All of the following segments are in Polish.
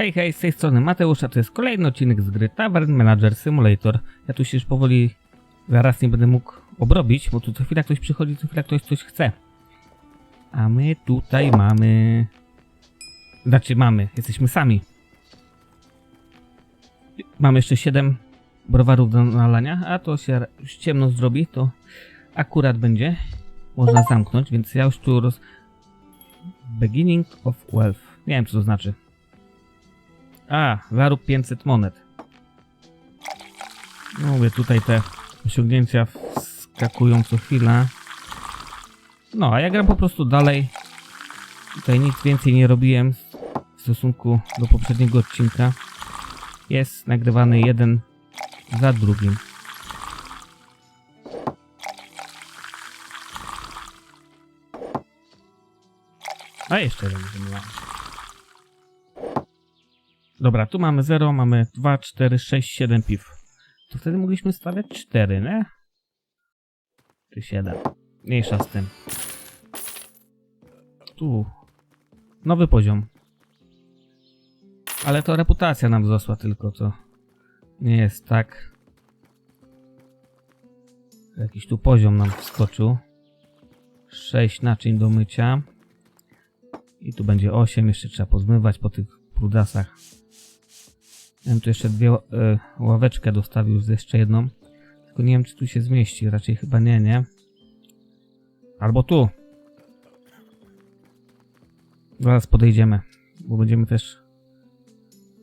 Hej, hej, z tej strony Mateusz, a to jest kolejny odcinek z gry Tavern Manager Simulator. Ja tu się już powoli zaraz nie będę mógł obrobić, bo tu co chwila ktoś przychodzi, co chwila ktoś coś chce. A my tutaj mamy... Znaczy mamy, jesteśmy sami. Mamy jeszcze 7 browarów do nalania, a to się już ciemno zrobi, to akurat będzie można zamknąć, więc ja już tu roz... Beginning of Wealth. Nie wiem, co to znaczy. A, zarób 500 monet. No mówię, tutaj te osiągnięcia wskakują co chwilę. No, a ja gram po prostu dalej. Tutaj nic więcej nie robiłem w stosunku do poprzedniego odcinka. Jest nagrywany jeden za drugim. A jeszcze jeden. Dobra, tu mamy 0, mamy 2, 4, 6, 7 piw. To wtedy mogliśmy stawiać 4, nie? Czy 7. Mniejsza z tym. Tu. Nowy poziom. Ale to reputacja nam wzrosła tylko, to nie jest tak. Jakiś tu poziom nam wskoczył. 6 naczyń do mycia. I tu będzie 8, jeszcze trzeba pozmywać po tych brudasach. Ja tu jeszcze dwie y, ławeczkę dostawił z jeszcze jedną. Tylko nie wiem, czy tu się zmieści. Raczej chyba nie, nie? Albo tu. Zaraz podejdziemy, bo będziemy też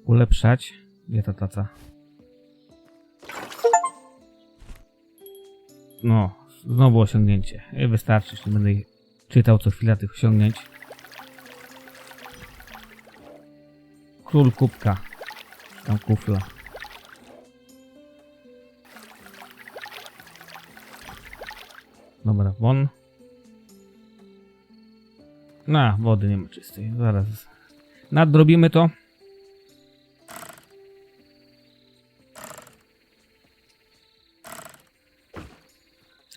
ulepszać. Gdzie ta taca? No, znowu osiągnięcie. I wystarczy, że nie będę czytał co chwila tych osiągnięć. Król kubka. Tam kufla. Dobra, won. Na, wody nie ma czystej. Zaraz. Nadrobimy to.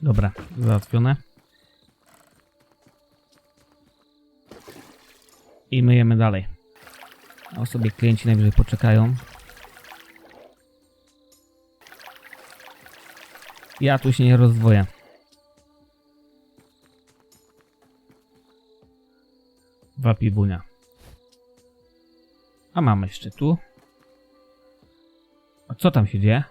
Dobra, załatwione. I myjemy dalej. A sobie klienci najwyżej poczekają. Ja tu się nie rozdwoję. Dwa piwunia. A mamy jeszcze tu. A co tam się dzieje?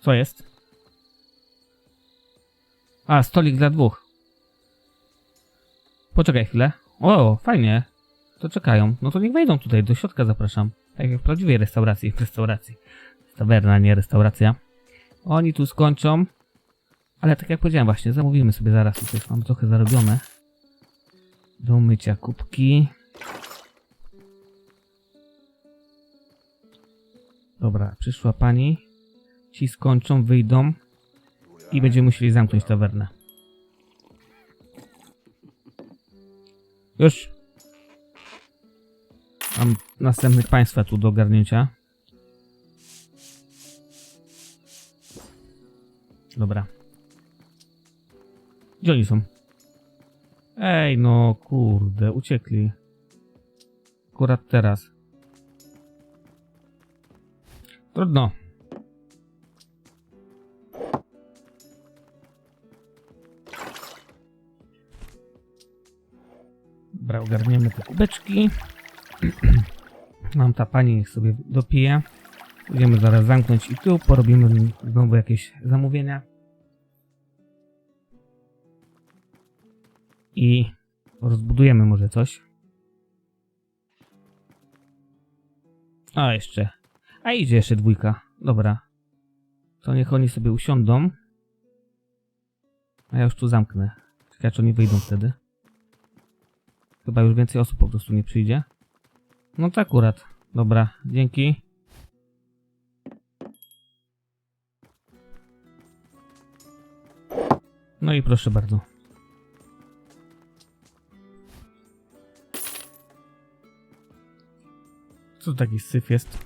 Co jest? A, stolik dla dwóch. Poczekaj chwilę. O, fajnie. To czekają. No to niech wejdą tutaj, do środka zapraszam. Tak jak w prawdziwej restauracji, w restauracji. Tawerna, nie restauracja. Oni tu skończą. Ale tak jak powiedziałem właśnie, zamówimy sobie zaraz. Tutaj już mamy trochę zarobione. Do mycia kubki. Dobra, przyszła pani. Ci skończą, wyjdą. I będziemy musieli zamknąć tawernę. Już. Mam następnych państwa tu do ogarnięcia. Dobra. Gdzie oni są? Ej, no kurde, uciekli. Akurat teraz. Trudno. Dobra, ogarniemy te kubeczki. Mam ta pani, niech sobie dopije. Będziemy zaraz zamknąć i tu porobimy znowu jakieś zamówienia. I rozbudujemy może coś. A jeszcze. A idzie jeszcze dwójka. Dobra. To niech oni sobie usiądą. A ja już tu zamknę. Ciekawe, czy oni wyjdą wtedy. Chyba już więcej osób po prostu nie przyjdzie. No to akurat. Dobra, dzięki. No i proszę bardzo. Co taki syf jest?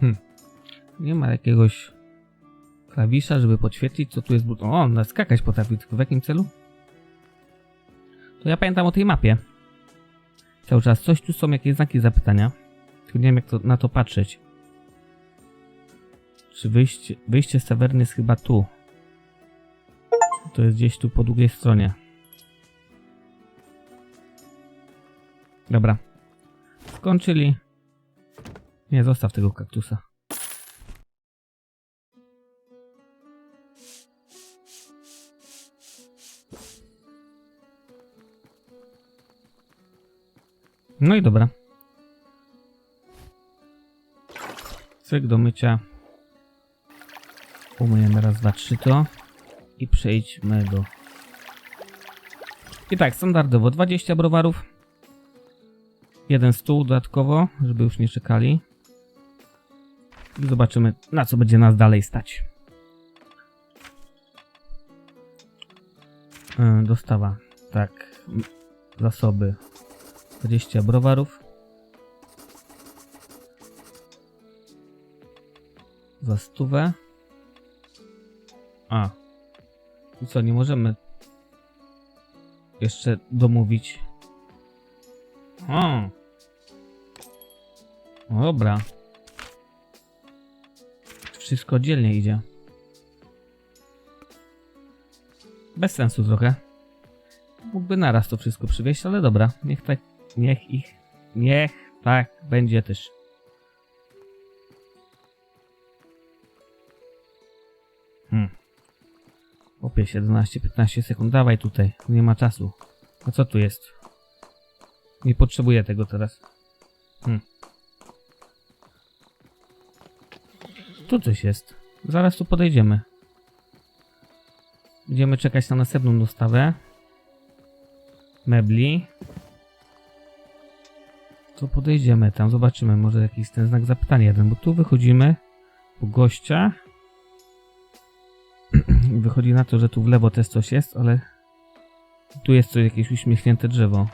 Hmm. Nie ma jakiegoś klawisza, żeby podświetlić, co tu jest but. O, on skakać potrafi, tylko w jakim celu? To ja pamiętam o tej mapie. Cały czas coś tu są, jakieś znaki zapytania. Tylko nie wiem, jak to, na to patrzeć. Czy wyjście, wyjście z tawerny jest chyba tu? To jest gdzieś tu po drugiej stronie. Dobra. Skończyli. Nie, zostaw tego kaktusa. No i dobra. Do mycia. Umyjemy raz, dwa, trzy to. I przejdźmy do... I tak, standardowo 20 browarów. Jeden stół dodatkowo, żeby już nie czekali. I zobaczymy, na co będzie nas dalej stać. Yy, dostawa. Tak. Zasoby. 20 browarów. Za stówę. A. I co, nie możemy jeszcze domówić. O. No Dobra. Wszystko dzielnie idzie. Bez sensu trochę. Mógłby naraz to wszystko przywieźć, ale dobra. Niech tak, niech ich, niech tak będzie też. Opie 17-15 sekund. Dawaj tutaj. Nie ma czasu. A co tu jest? Nie potrzebuję tego teraz. Hmm. Tu coś jest. Zaraz tu podejdziemy. Będziemy czekać na następną dostawę. Mebli. To podejdziemy tam, zobaczymy. Może jakiś ten znak zapytania jeden, bo tu wychodzimy po gościa. Wychodzi na to, że tu w lewo też coś jest, ale tu jest coś, jakieś uśmiechnięte drzewo.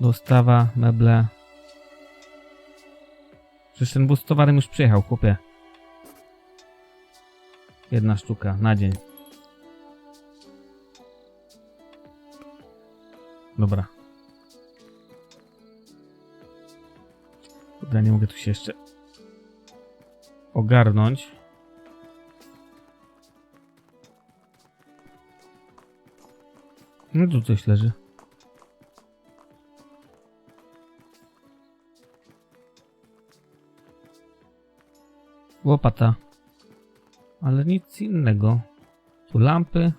Dostawa, meble. Przecież ten bus z towarem już przyjechał, chłopie. Jedna sztuka na dzień. Dobra. Dobra, nie mogę tu się jeszcze ogarnąć. No tu coś leży. Łopata. Ale nic innego. Tu lampy.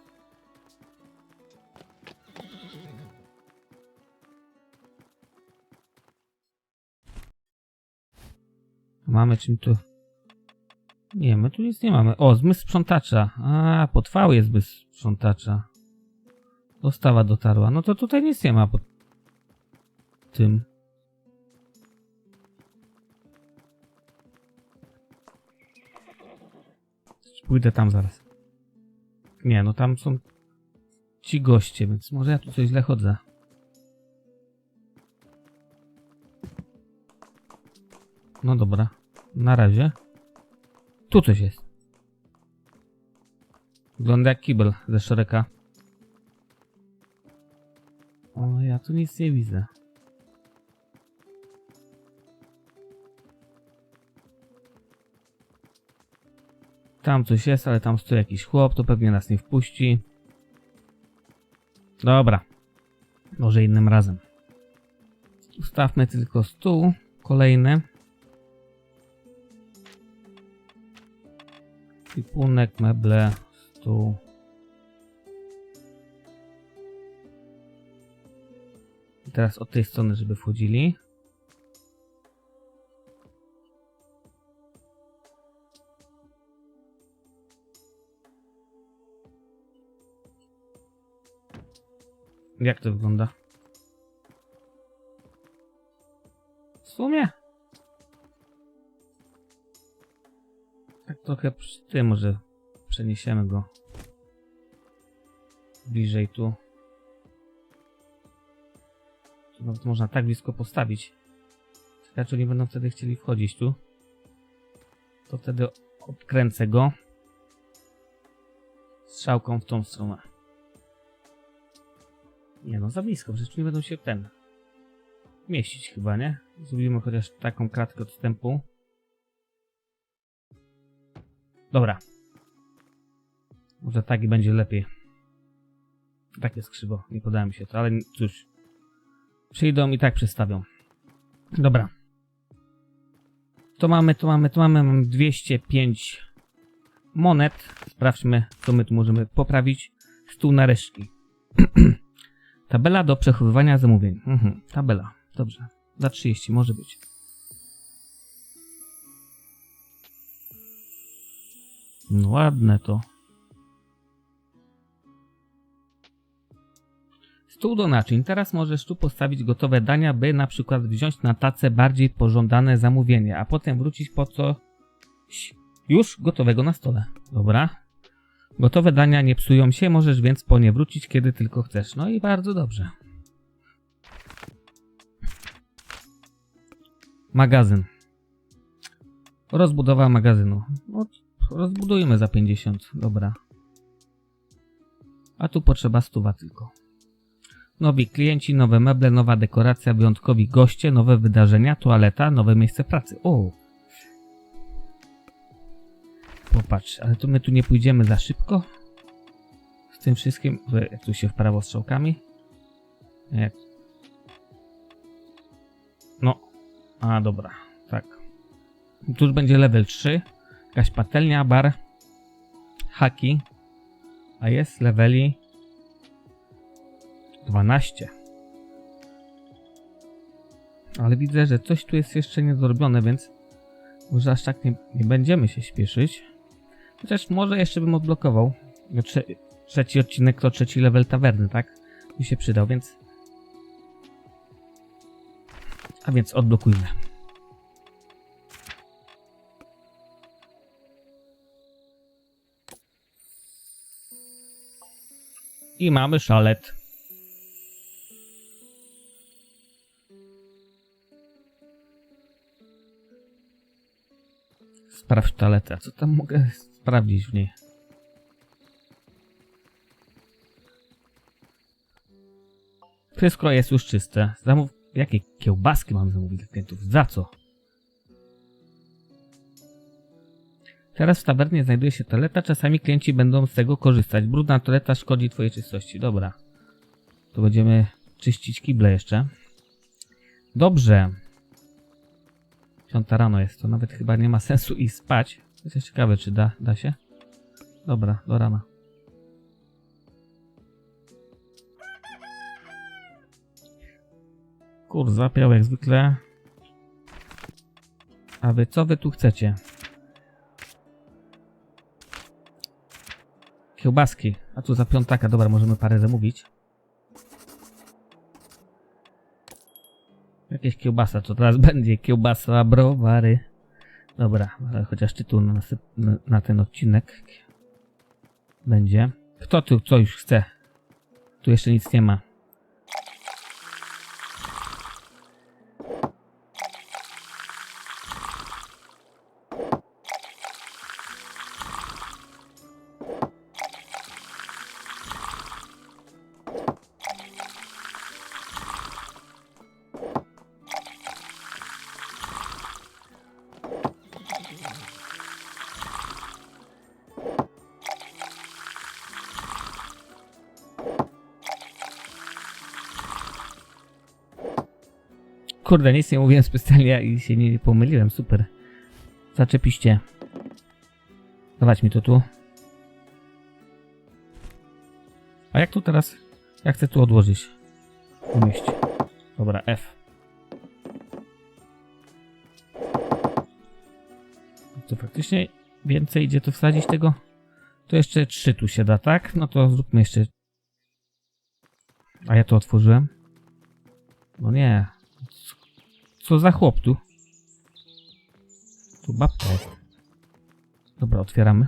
Mamy czym tu... Nie, my tu nic nie mamy. O, zmysł sprzątacza. A, potwały jest zmysł sprzątacza. Dostawa dotarła. No to tutaj nic nie ma pod tym. Pójdę tam zaraz. Nie, no tam są ci goście, więc może ja tu coś źle chodzę. No dobra. Na razie. Tu coś jest. Wygląda jak kibel ze szereka. O, ja tu nic nie widzę. Tam coś jest, ale tam stoi jakiś chłop, to pewnie nas nie wpuści. Dobra. Może innym razem. Ustawmy tylko stół. Kolejny. Kipunek, meble, stół. Teraz od tej strony, żeby wchodzili. Jak to wygląda? W sumie? Tak trochę przy tym może przeniesiemy go bliżej tu. Nawet można tak blisko postawić. Czy nie będą wtedy chcieli wchodzić tu. To wtedy Obkręcę go. Strzałką w tą stronę. Nie no, za blisko, przecież nie będą się ten... Mieścić chyba, nie? Zrobimy chociaż taką kratkę odstępu. Dobra. Może tak i będzie lepiej. Tak jest krzywo, nie podoba mi się to, ale cóż. Przyjdą i tak przestawią. Dobra. To mamy, to mamy, to mamy, mamy 205 monet. Sprawdźmy, co my tu możemy poprawić. Stół na resztki. Tabela do przechowywania zamówień. Mhm, tabela. Dobrze. Za 30 może być. No ładne to. Stół do naczyń. Teraz możesz tu postawić gotowe dania, by na przykład wziąć na tacę bardziej pożądane zamówienie, a potem wrócić po coś już gotowego na stole. Dobra. Gotowe dania nie psują się, możesz więc po nie wrócić, kiedy tylko chcesz. No i bardzo dobrze. Magazyn. Rozbudowa magazynu. No, rozbudujmy za 50. Dobra. A tu potrzeba stuwa tylko. Nowi klienci, nowe meble, nowa dekoracja, wyjątkowi goście, nowe wydarzenia, toaleta, nowe miejsce pracy. O! Popatrz, ale tu my tu nie pójdziemy za szybko. Z tym wszystkim, tu się w prawo strzałkami. Jak... No. A, dobra. Tak. Tu już będzie level 3. Jakaś patelnia, bar. Haki. A jest leveli 12. Ale widzę, że coś tu jest jeszcze niezrobione, więc może aż tak nie, nie będziemy się śpieszyć. Chociaż może jeszcze bym odblokował. Trze trzeci odcinek to trzeci level tawerny, tak? Mi się przydał, więc... A więc odblokujmy. I mamy szalet. Sprawdź toaletę. Co tam mogę sprawdzić w niej? Wszystko jest już czyste. Zamów... Jakie kiełbaski mam zamówić dla klientów? Za co? Teraz w tawernie znajduje się toaleta. Czasami klienci będą z tego korzystać. Brudna toaleta szkodzi twojej czystości. Dobra. To będziemy czyścić kible jeszcze. Dobrze. Piąta rano jest, to nawet chyba nie ma sensu iść spać. Jest ciekawe, czy da, da się. Dobra, do rana. Kur, zapiał jak zwykle. A wy co wy tu chcecie? Kiełbaski. A tu za piątaka, dobra, możemy parę zamówić. Jakieś kiełbasa, to teraz będzie kiełbasa, browary. Dobra, ale chociaż tytuł na, na, na ten odcinek będzie. Kto tu co już chce? Tu jeszcze nic nie ma. Kurde, nic nie mówiłem specjalnie i się nie pomyliłem, super. Zaczepiście. Dawać mi to tu. A jak tu teraz? Ja chcę tu odłożyć. Umieść. Dobra, F. To faktycznie więcej idzie tu wsadzić tego? To jeszcze trzy tu się da, tak? No to zróbmy jeszcze... A ja to otworzyłem? No nie, co za chłop tu? Tu babka jest. Dobra, otwieramy.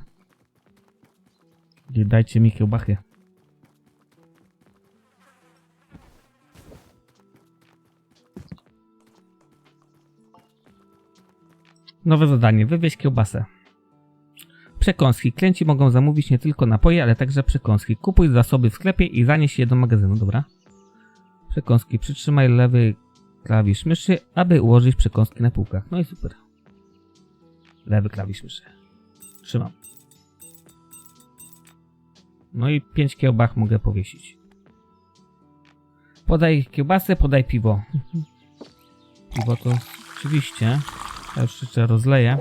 I dajcie mi kiełbachy. Nowe zadanie. Wywieź kiełbasę. Przekąski. Klienci mogą zamówić nie tylko napoje, ale także przekąski. Kupuj zasoby w sklepie i zanieś je do magazynu, dobra? Przekąski. Przytrzymaj lewy klawisz myszy, aby ułożyć przekąski na półkach. No i super. Lewy klawisz myszy. Trzymam. No i pięć kiełbach mogę powiesić. Podaj kiełbasę, podaj piwo. Piwo to oczywiście. Ja już jeszcze rozleję.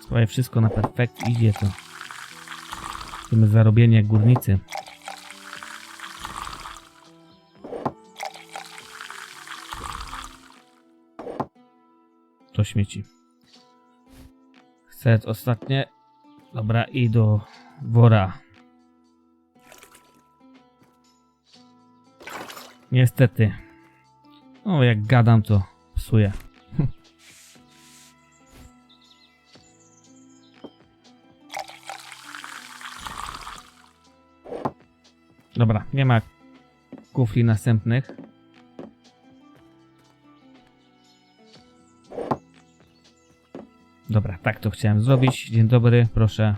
Słuchaj, wszystko na perfekt idzie to. Chcemy zarobienie górnicy. Śmieci. Chcę ostatnie. Dobra, i do wora. Niestety. O, jak gadam, to psuję. Dobra, nie ma kufli następnych. Dobra, tak to chciałem zrobić. Dzień dobry, proszę.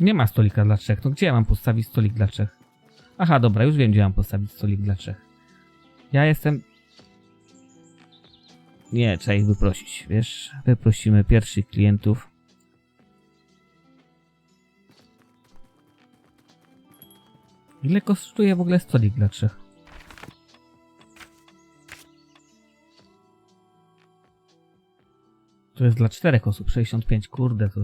Nie ma stolika dla trzech. No gdzie ja mam postawić stolik dla trzech? Aha, dobra, już wiem, gdzie mam postawić stolik dla trzech. Ja jestem... Nie, trzeba ich wyprosić, wiesz? Wyprosimy pierwszych klientów. Ile kosztuje w ogóle stolik dla trzech? To jest dla czterech osób, 65, kurde to...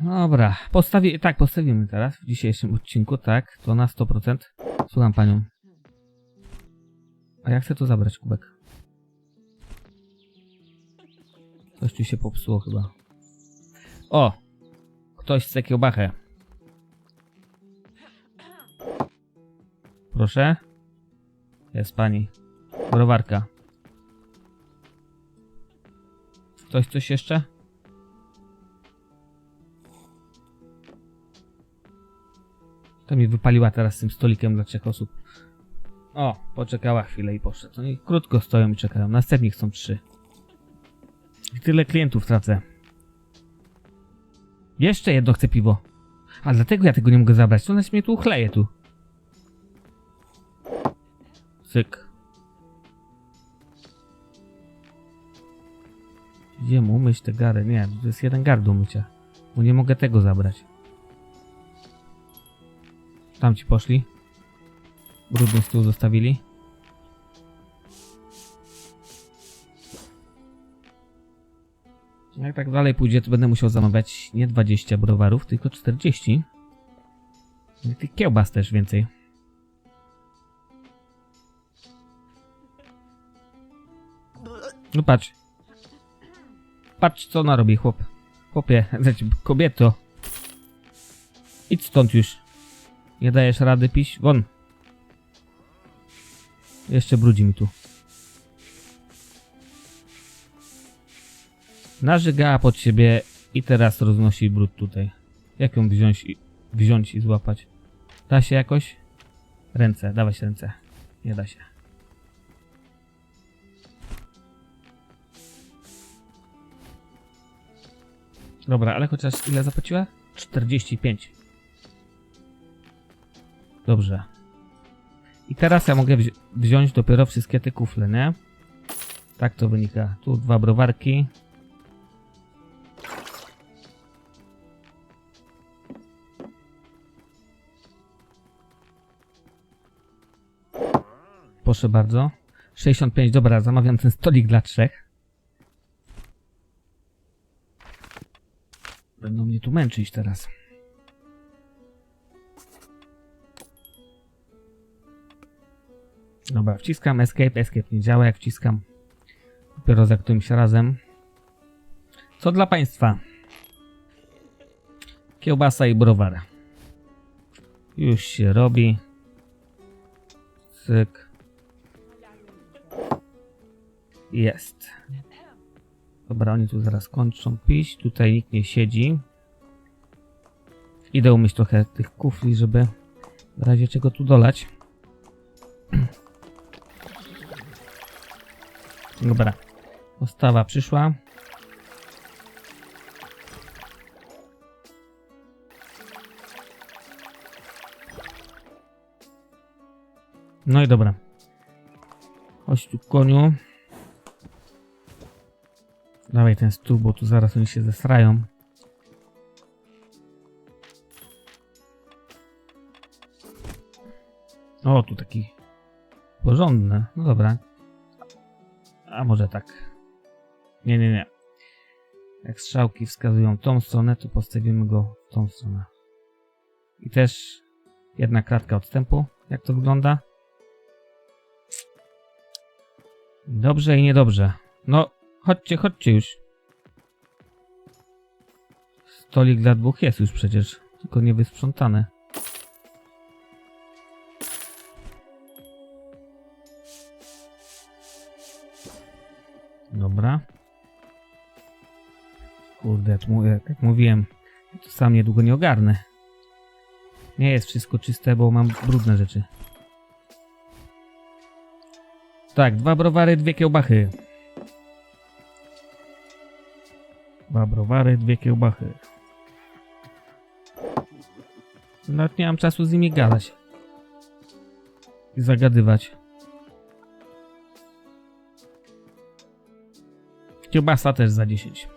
Dobra, postawi, tak, postawimy teraz w dzisiejszym odcinku, tak, to na 100%. Słucham panią. A ja chcę to zabrać, kubek. Coś tu się popsuło chyba. O! Ktoś chce kiełbachę. Proszę. Jest pani. Browarka. Ktoś coś jeszcze? To mi wypaliła teraz z tym stolikiem dla trzech osób. O, poczekała chwilę i poszedł. No i krótko stoją i czekają. Następnych są trzy. I tyle klientów tracę. Jeszcze jedno chcę piwo. A dlatego ja tego nie mogę zabrać. To ona się mnie tu chleje tu. Cyk. Gdzie mu umyć te gary? Nie, to jest jeden gar do mycia. Bo nie mogę tego zabrać. Tam ci poszli. Brudny stół zostawili. Jak tak dalej pójdzie, to będę musiał zamawiać nie 20 browarów, tylko 40. I tych kiełbas też więcej. No patrz. Patrz co ona robi, chłop. Chłopie, znaczy kobieto. Idź stąd już. Nie dajesz rady pić? Won. Jeszcze brudzi mi tu. Narzygała pod siebie i teraz roznosi brud tutaj. Jak ją wziąć i, wziąć i złapać? Da się jakoś? Ręce, dawać ręce. Nie da się. Dobra, ale chociaż ile zapłaciła? 45. Dobrze. I teraz ja mogę wzi wziąć dopiero wszystkie te kufle, nie? Tak to wynika. Tu dwa browarki. Proszę bardzo. 65, dobra, zamawiam ten stolik dla trzech. Będą mnie tu męczyć teraz. Dobra, wciskam escape, escape nie działa, jak wciskam dopiero za którymś razem. Co dla Państwa? Kiełbasa i browar. Już się robi. Cyk. Jest. Dobra, oni tu zaraz kończą pić. Tutaj nikt nie siedzi. Idę umyć trochę tych kufli, żeby w razie czego tu dolać. Dobra. Postawa przyszła. No i dobra. Chodź tu koniu. Dawaj ten stół, bo tu zaraz oni się zesrają. O, tu taki porządny. No dobra. A może tak. Nie, nie, nie. Jak strzałki wskazują tą stronę, to postawimy go w tą stronę. I też jedna kratka odstępu. Jak to wygląda? Dobrze i niedobrze. No, chodźcie, chodźcie już. Stolik dla dwóch jest już przecież, tylko nie wysprzątany. Dobra. Kurde, jak, jak mówiłem, to sam niedługo nie ogarnę. Nie jest wszystko czyste, bo mam brudne rzeczy. Tak, dwa browary, dwie kiełbachy. Dwa browary, dwie kiełbachy. Nawet nie mam czasu z nimi gadać. I zagadywać. Kiełbasa też za 10.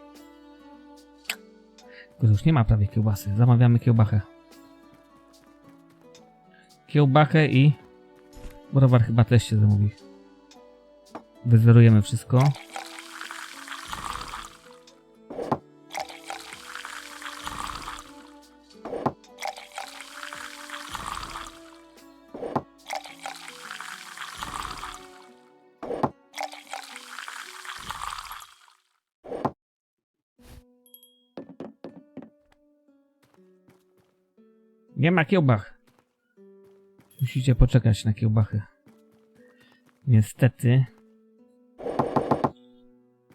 Tylko już nie ma prawie kiełbasy. Zamawiamy kiełbachę. Kiełbachę i browar chyba też się zamówi. Wyzerujemy wszystko. Nie ma kiełbach. Musicie poczekać na kiełbachy. Niestety.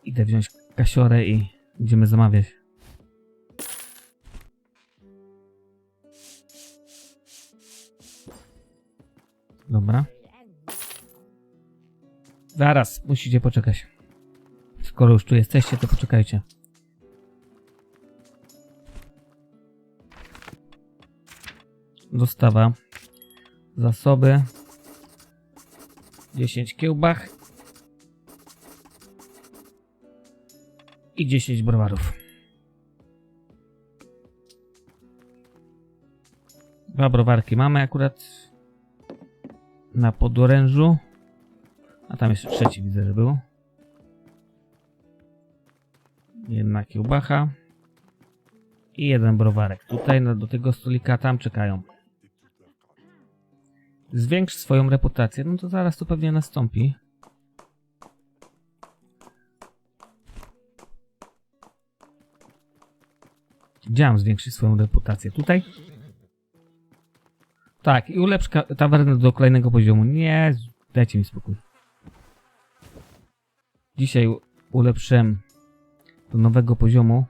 Idę wziąć kasiorę i będziemy zamawiać. Dobra. Zaraz, musicie poczekać. Skoro już tu jesteście, to poczekajcie. Dostawa. Zasoby. 10 kiełbach. I 10 browarów. Dwa browarki mamy akurat na podorężu. A tam jeszcze trzeci widzę, że był. Jedna kiełbacha. I jeden browarek. Tutaj do tego stolika tam czekają. Zwiększ swoją reputację. No to zaraz to pewnie nastąpi. Mam zwiększyć swoją reputację? Tutaj? Tak, i ulepsz tawernę do kolejnego poziomu. Nie, dajcie mi spokój. Dzisiaj u- ulepszyłem do nowego poziomu.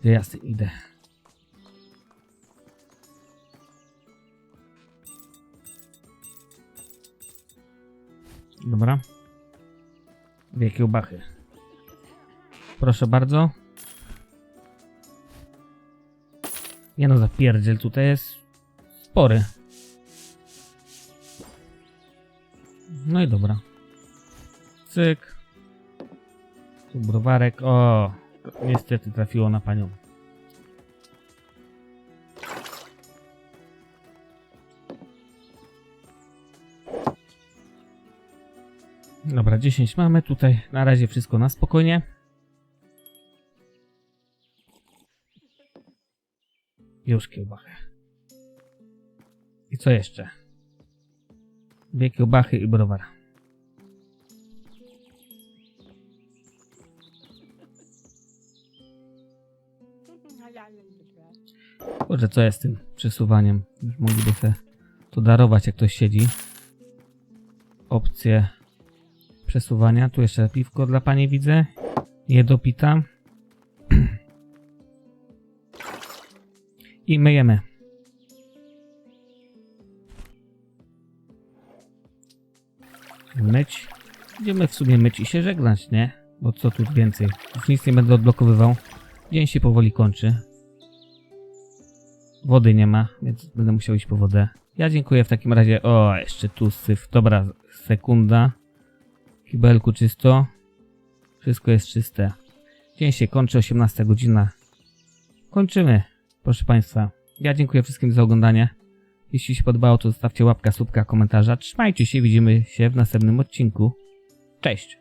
Gdzie ja idę? Dobra. Dwie kiełbachy. Proszę bardzo. Nie no, zapierdziel tutaj jest spory. No i dobra. Cyk. Tu browarek. O, niestety trafiło na panią. Dobra, 10 mamy. Tutaj na razie wszystko na spokojnie. Już kiełbachę. I co jeszcze? Dwie kiełbachy i browar. Boże, co jest z tym przesuwaniem? Już mogliby sobie to darować, jak ktoś siedzi. Opcje przesuwania. Tu jeszcze piwko dla pani widzę. Je dopita. I myjemy. myć. Będziemy w sumie myć i się żegnać, nie? Bo co tu więcej? Już nic nie będę odblokowywał. Dzień się powoli kończy. Wody nie ma, więc będę musiał iść po wodę. Ja dziękuję w takim razie. O, jeszcze tu syf. Dobra, sekunda. Kibelku czysto. Wszystko jest czyste. Dzień się kończy, 18 godzina. Kończymy, proszę Państwa. Ja dziękuję wszystkim za oglądanie. Jeśli się podobało, to zostawcie łapkę, słupka, komentarza. Trzymajcie się, widzimy się w następnym odcinku. Cześć!